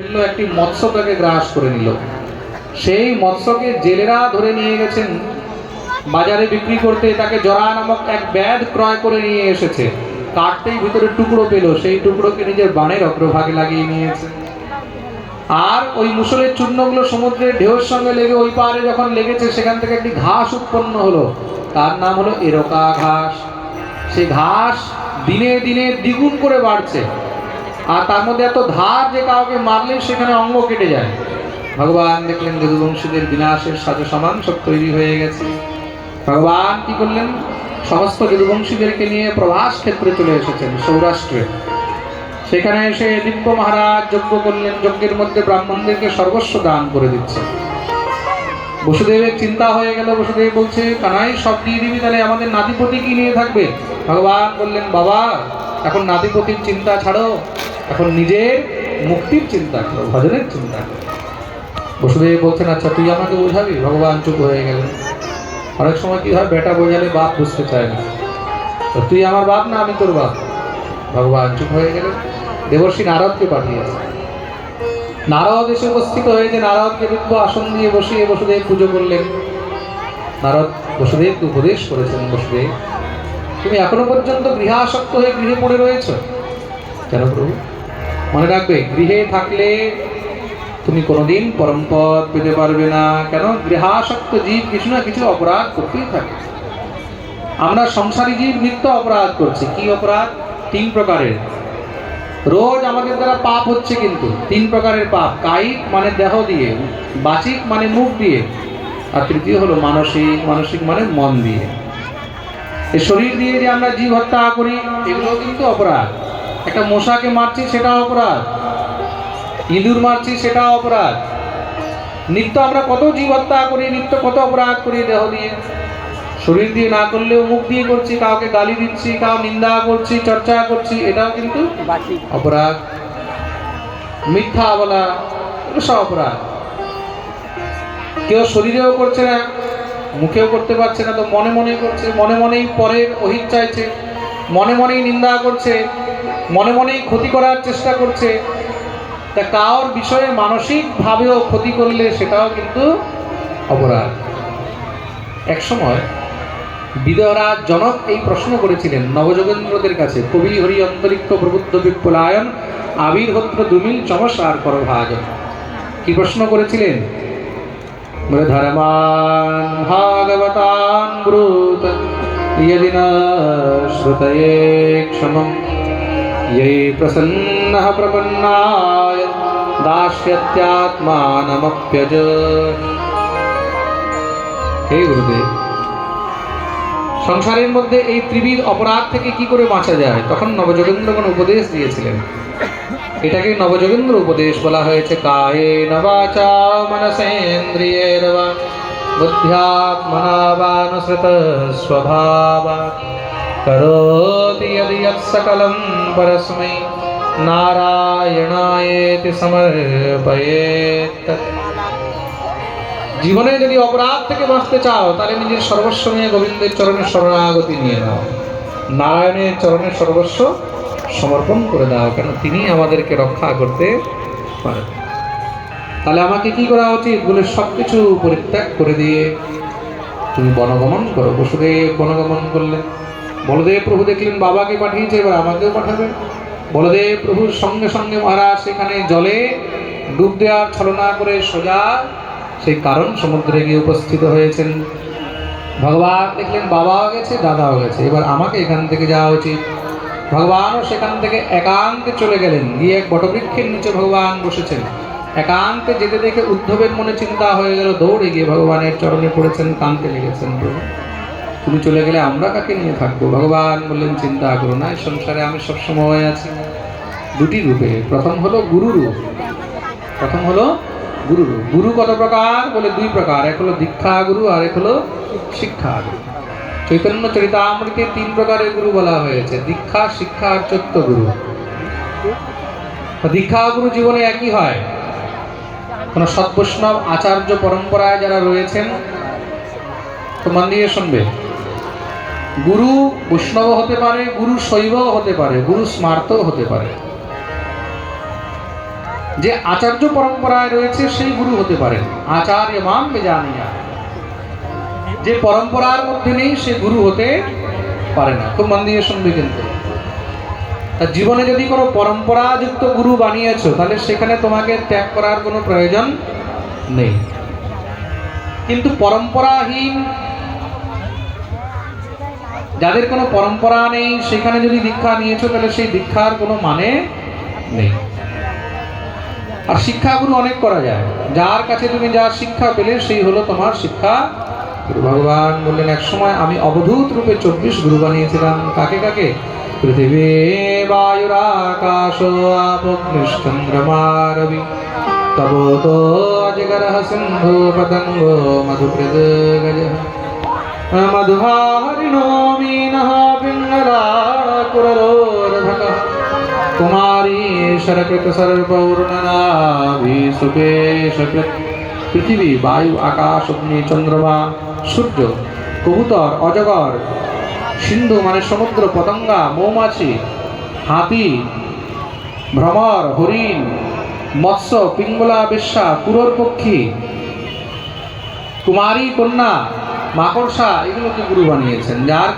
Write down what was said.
একটি মৎস্য তাকে গ্রাস করে নিল। সেই মৎস্যকে জেলেরা ধরে নিয়ে গেছেন। বাজারে বিক্রি করতে তাকে জরা নামক এক ব্যাধ ক্রয় করে নিয়ে এসেছে। কাটতেই ভিতরে টুকরো পেল। সেই টুকরোকে নিজের বানের অগ্রভাগে লাগিয়ে নিয়েছে। আর ওই মুসলের চূর্ণগুলো সমুদ্রের ঢেউর সঙ্গে লেগে ওই পাহাড়ে যখন লেগেছে, সেখান থেকে একটি ঘাস উৎপন্ন হলো। তার নাম হলো এরকা ঘাস। সেই ঘাস দিনে দিনে দ্বিগুণ করে বাড়ছে। আর তার মধ্যে এত ধার যে কাউকে মারলে সেখানে অঙ্গ কেটে যায়। ভগবান দেখলেন যদুবংশীদের বিনাশের সাজো সমান সব তৈরি হয়ে গেছে। ভগবান কি করলেন? সমস্ত যদুবংশীদেরকে নিয়ে প্রভাস ক্ষেত্রে চলে এসেছেন, সৌরাষ্ট্রে। সেখানে এসে দিব্য মহারাজ যজ্ঞ করলেন, যজ্ঞের মধ্যে ব্রাহ্মণদেরকে সর্বস্ব দান করে দিচ্ছে। বসুদেবের চিন্তা হয়ে গেল, বসুদেব বলছে, কানাই, সব দিয়ে দিবি, তাহলে আমাদের নাতিপতি কি নিয়ে থাকবে? ভগবান বললেন, বাবা, এখন নাতিপতির চিন্তা ছাড়ো। এখন নিজের মুক্তির চিন্তা করো, ভজনের চিন্তা করো। বসুদেব বলছেন আচ্ছা তুই আমাকে বোঝাবি? ভগবান চুপ হয়ে গেলেন। অনেক সময় কি হয়, বেটা বোঝালে বাপ বুঝতে চায় না। তো তুই আমার বাপ না, আমি তোর বাপ? ভগবান চুপ হয়ে গেলেন। দেবর্ষী নারদকে পাঠিয়েছে। নারদ এসে উপস্থিত হয়েছে। নারদকে দিব্য আসন দিয়ে বসিয়ে বসুদেব পুজো করলেন। নারদ বসুদেবকে উপদেশ করেছেন, বসুদেব, তুমি এখনও পর্যন্ত গৃহাসক্ত হয়ে গৃহে পড়ে রয়েছ? কেন প্রভু? মনে রাখবে, গৃহে থাকলে তুমি কোনোদিন পরমপদ পেতে পারবে না। কেন? গৃহাসক্ত জীব কিছু না কিছু অপরাধ করতেই থাকে। আমরা সংসারী জীব নিত্য অপরাধ করছি। কি অপরাধ? তিন প্রকারের। রোজ আমাদের দ্বারা পাপ হচ্ছে কিন্তু, তিন প্রকারের পাপ। কায়িক মানে দেহ দিয়ে, বাচিক মানে মুখ দিয়ে, আর তৃতীয় হলো মানসিক। মানসিক মানে মন দিয়ে। এই শরীর দিয়ে যে আমরা জীব হত্যা করি এগুলো কিন্তু অপরাধ। একটা মশাকে মারছি, সেটা অপরাধ। ইঁদুর মারছি, সেটা অপরাধ। নিত্য আমরা কত জীব হত্যা করি, নিত্য কত অপরাধ করি দেহ দিয়ে। শরীর দিয়ে না করলেও মুখ দিয়ে করছি, কাউকে গালি দিচ্ছি, কাউ নিন্দা করছি, চর্চা করছি, এটাও কিন্তু অপরাধ। মিথ্যা বলা সব অপরাধ। কেউ শরীরেও করছে না, মুখেও করতে পারছে না, তো মনে মনে করছে, মনে মনেই পরের অহিত চাইছে, মনে মনেই নিন্দা করছে। মনে মনেই ক্ষতি করার চেষ্টা করছে। তা কার বিষয়ে মানসিকভাবেও ক্ষতি করলে সেটাও কিন্তু অপরাধ। এক সময় বিদয়রাজ জনক এই প্রশ্ন করেছিলেন নবযোগেন্দ্রদের কাছে, কবি হরি অন্তরিক্ষ প্রবুদ্ধ বিপ্লায়ন আবির হত্র দুমিল চমসার করভাগ কি প্রশ্ন করেছিলেন? ধর্মান ভাগবতান ব্রুত ইয়দিনা শ্রুতয়ে ক্ষমম यै प्रसन्नः प्रपन्नाय दास्यत्यात्मानमप्यज হে গুরুদেব সংসারের মধ্যে এই ত্রিবিধ অপরাধ থেকে কি করে বাঁচা যায় তখন নবযোগেন্দ্রগণ উপদেশ দিয়েছিলেন এটাকে নবযোগেন্দ্র উপদেশ বলা হয়েছে কায়ে নবাচা মনসেন্দ্রিয়ের বা বুদ্ধ্যাত্মনাবানুসৃত স্বভাবা करोति यदि यत्सकलं परस्मै। নারায়ণায়েতি সমর্পয়ে জীবনে যদি অপরাধ থেকে বাঁচতে চাও, তাহলে নিজের সর্বস্ব নিয়ে গোবিন্দের চরণে শরণাগতি নিয়ে নাও। নারায়ণের চরণে সর্বস্ব সমর্পণ করে দাও, কেন তিনি আমাদেরকে রক্ষা করতে পারেন। তাহলে আমাকে কি করা উচিত? বলে সব কিছু পরিত্যাগ করে দিয়ে তুমি বনগমন করো। পশুদেব বনগমন করলে বলদেব প্রভু দেখলেন বাবাকে পাঠিয়েছে, এবার আমাকেও পাঠাবেন। বলদেব প্রভুর সঙ্গে সঙ্গে মহারাজ সেখানে জলে ডুব দেওয়ার ছলনা করে সোজা সেই কারণ সমুদ্রে গিয়ে উপস্থিত হয়েছেন। ভগবান দেখলেন বাবাও গেছে, দাদাও গেছে, এবার আমাকে এখান থেকে যাওয়া উচিত। ভগবানও সেখান থেকে একান্তে চলে গেলেন, গিয়ে এক বটবৃক্ষের নিচে ভগবান বসেছেন। একান্তে যেতে দেখে উদ্ধবের মনে চিন্তা হয়ে গেল, দৌড়ে গিয়ে ভগবানের চরণে পড়েছেন, কান্তে লেগেছেন প্রভু। তুমি চলে গেলে আমরা কাকে নিয়ে থাকব? ভগবান বললেন, চিন্তা করো না, এই সংসারে আমি সবসময় আছি। দুটি রূপে, প্রথম হলো গুরু রূপ। প্রথম হলো গুরু রূপ। গুরু কত প্রকার? বলে দুই প্রকার, এক হলো দীক্ষা গুরু আর এক হলো শিক্ষা গুরু। চৈতন্য চরিতামৃতে তিন প্রকারের গুরু বলা হয়েছে, দীক্ষা, শিক্ষা আর চৈত্য গুরু। দীক্ষা গুরু জীবনে একই হয়? কোন সৎবৈষ্ণব আচার্য পরম্পরায় যারা রয়েছেন, তো মন দিয়ে শুনবে। গুরু বৈষ্ণব হতে পারে, গুরু শৈব হতে পারে, গুরু স্মার্তও হতে পারে। যে আচার্য পরম্পরায় রয়েছে, সেই গুরু হতে পারেন আচার্য মান বেজানিয়া। যে পরম্পরার মধ্যে নেই, সে গুরু হতে পারে না। খুব মন দিয়ে শুনবে কিন্তু। তা জীবনে যদি কোনো পরম্পরাযুক্ত গুরু বানিয়েছো, তাহলে সেখানে তোমাকে ত্যাগ করার কোনো প্রয়োজন নেই। কিন্তু পরম্পরাহীন যাদের কোনো পরম্পরা নেই, সেখানে যদি দীক্ষা নিয়েছো, তাহলে সেই দীক্ষার কোনো মানে নেই। আর শিক্ষাগুলো অনেক করা যায়। যার কাছে তুমি যা শিক্ষা পেলে, সেই হলো তোমার শিক্ষা। গুরু ভগবান বললেন, এক সময় আমি অবধূত রূপে চব্বিশ গুরু বানিয়েছিলাম। কাকে কাকে? পৃথিবী তব তো অজগর সিন্ধু পতঙ্গ মধুপ্রদ গজ। সর্বপূর্ণনাভি সুপেশ পৃথিবী, বায়ু, আকাশ, অগ্নি, চন্দ্রমা, সূর্য, কবুতর, অজগর, সিন্ধু মানে সমুদ্র, পতঙ্গা, মৌমাছি, হাতি, ভ্রমর, হরিণ, মৎস্য, পিঙ্গলা, বেশ্যা কুরোর পক্ষী। কুমারী, কন্যা মাকড়সা এগুলোকে গুরু বানিয়েছেন। যার